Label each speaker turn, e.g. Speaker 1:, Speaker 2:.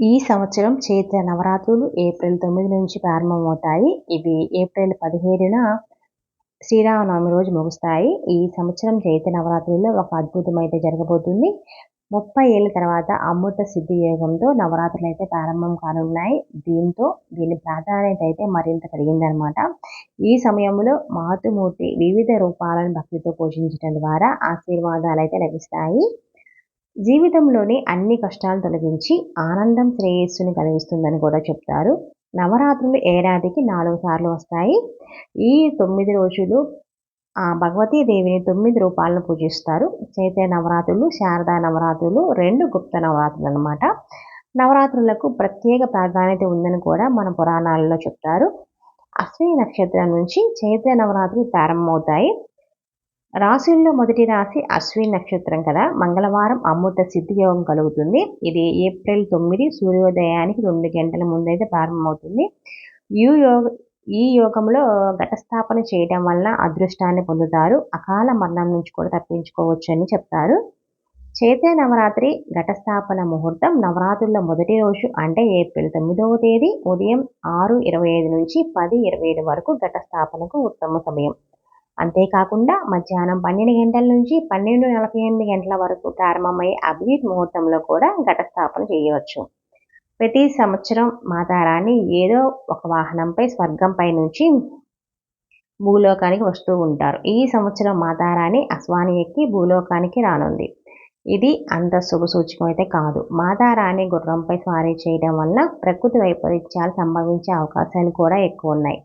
Speaker 1: ఈ సంవత్సరం చైత్ర నవరాత్రులు ఏప్రిల్ తొమ్మిది నుంచి ప్రారంభమవుతాయి. ఇవి ఏప్రిల్ పదిహేడున శ్రీరామనవమి రోజు ముగుస్తాయి. ఈ సంవత్సరం చైత్ర నవరాత్రుల్లో ఒక అద్భుతం అయితే జరగబోతుంది. ముప్పై ఏళ్ళ తర్వాత అమృత సిద్ధి యోగంతో నవరాత్రులు అయితే ప్రారంభం కానున్నాయి. దీంతో దీని ప్రాధాన్యత అయితే మరింత పెరిగిందనమాట ఈ సమయంలో మాతృమూర్తి వివిధ రూపాలను భక్తితో పోషించడం ద్వారా ఆశీర్వాదాలు అయితే లభిస్తాయి. జీవితంలోని అన్ని కష్టాలు తొలగించి ఆనందం శ్రేయస్సుని కలిగిస్తుందని కూడా చెప్తారు. నవరాత్రులు ఏడాదికి నాలుగు సార్లు వస్తాయి. ఈ తొమ్మిది రోజులు ఆ భగవతీదేవిని తొమ్మిది రూపాలను పూజిస్తారు. చైత్య నవరాత్రులు శారదా నవరాత్రులు రెండు గుప్త నవరాత్రులు అనమాట నవరాత్రులకు ప్రత్యేక ప్రాధాన్యత ఉందని కూడా మన పురాణాలలో చెప్తారు. అశ్విని నక్షత్రం నుంచి చైత్ర నవరాత్రులు ప్రారంభమవుతాయి. రాశుల్లో మొదటి రాశి అశ్విన్ నక్షత్రం కదా. మంగళవారం అమృత సిద్ధి యోగం కలుగుతుంది. ఇది ఏప్రిల్ తొమ్మిది సూర్యోదయానికి రెండు గంటల ముందైతే ప్రారంభమవుతుంది. ఈ యోగ ఈ యోగంలో ఘటస్థాపన చేయడం వల్ల అదృష్టాన్ని పొందుతారు. అకాల మరణం నుంచి కూడా తప్పించుకోవచ్చు అని చెప్తారు. చైత్ర నవరాత్రి ఘటస్థాపన ముహూర్తం నవరాత్రుల మొదటి రోజు అంటే ఏప్రిల్ తొమ్మిదవ తేదీ ఉదయం ఆరు ఇరవై ఐదు నుంచి పది ఇరవై ఏడు వరకు ఘటస్థాపనకు ఉత్తమ సమయం. అంతేకాకుండా మధ్యాహ్నం పన్నెండు గంటల నుంచి పన్నెండు నలభై ఎనిమిది గంటల వరకు ప్రారంభమయ్యే అభిజిత్ ముహూర్తంలో కూడా ఘటస్థాపన చేయవచ్చు. ప్రతి సంవత్సరం మాతారాణి ఏదో ఒక వాహనంపై స్వర్గంపై నుంచి భూలోకానికి వస్తూ ఉంటారు. ఈ సంవత్సరం మాతారాణి అశ్వాని ఎక్కి భూలోకానికి రానుంది. ఇది అంత శుభ సూచకం అయితే కాదు. మాతారాణి గుర్రంపై స్వారీ చేయడం వల్ల ప్రకృతి వైపరీత్యాలు సంభవించే అవకాశాలు కూడా ఎక్కువ ఉన్నాయి.